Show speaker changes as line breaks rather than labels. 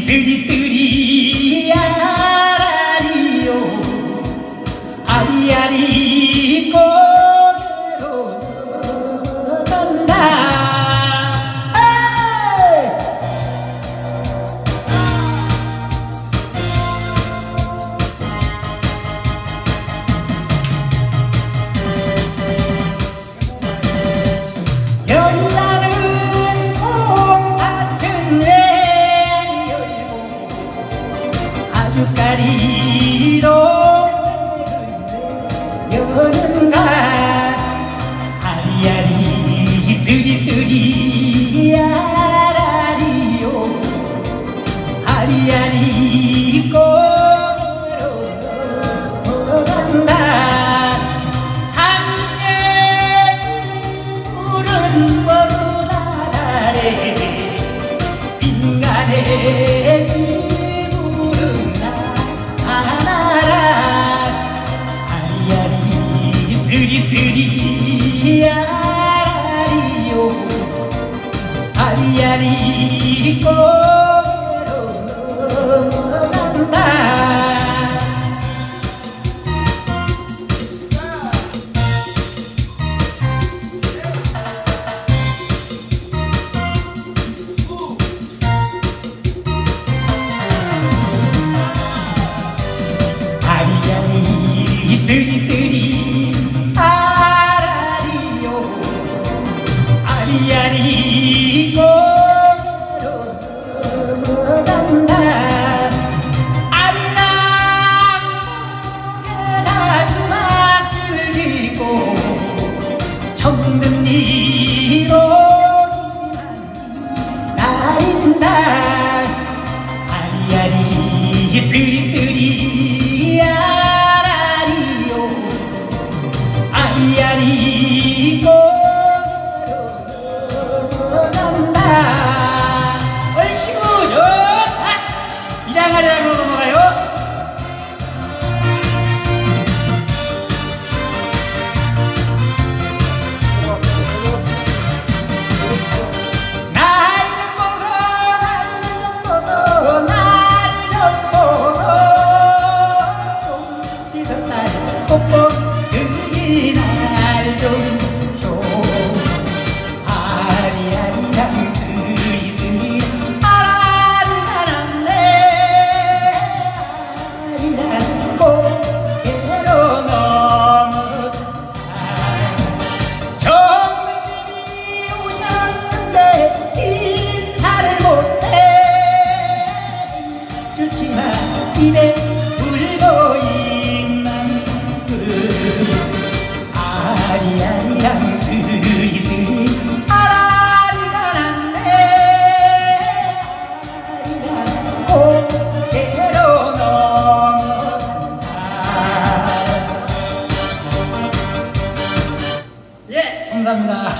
쓰리쓰리 아라리요 아리아리 고 아주까리로 여는가? 아리아리 쓰리쓰리 아라리요 아리아리 아리아리 고개로 넘어간다. 아리아리 쓰리쓰 아리아리 쓰리쓰리 아라리요 아리아리 간다 얼씨구 좋다 이장아리라고 입에 불고 있는 그 스리스리 아라리가 났네. 아리랑 고개로 넘어간다. 예 감사합니다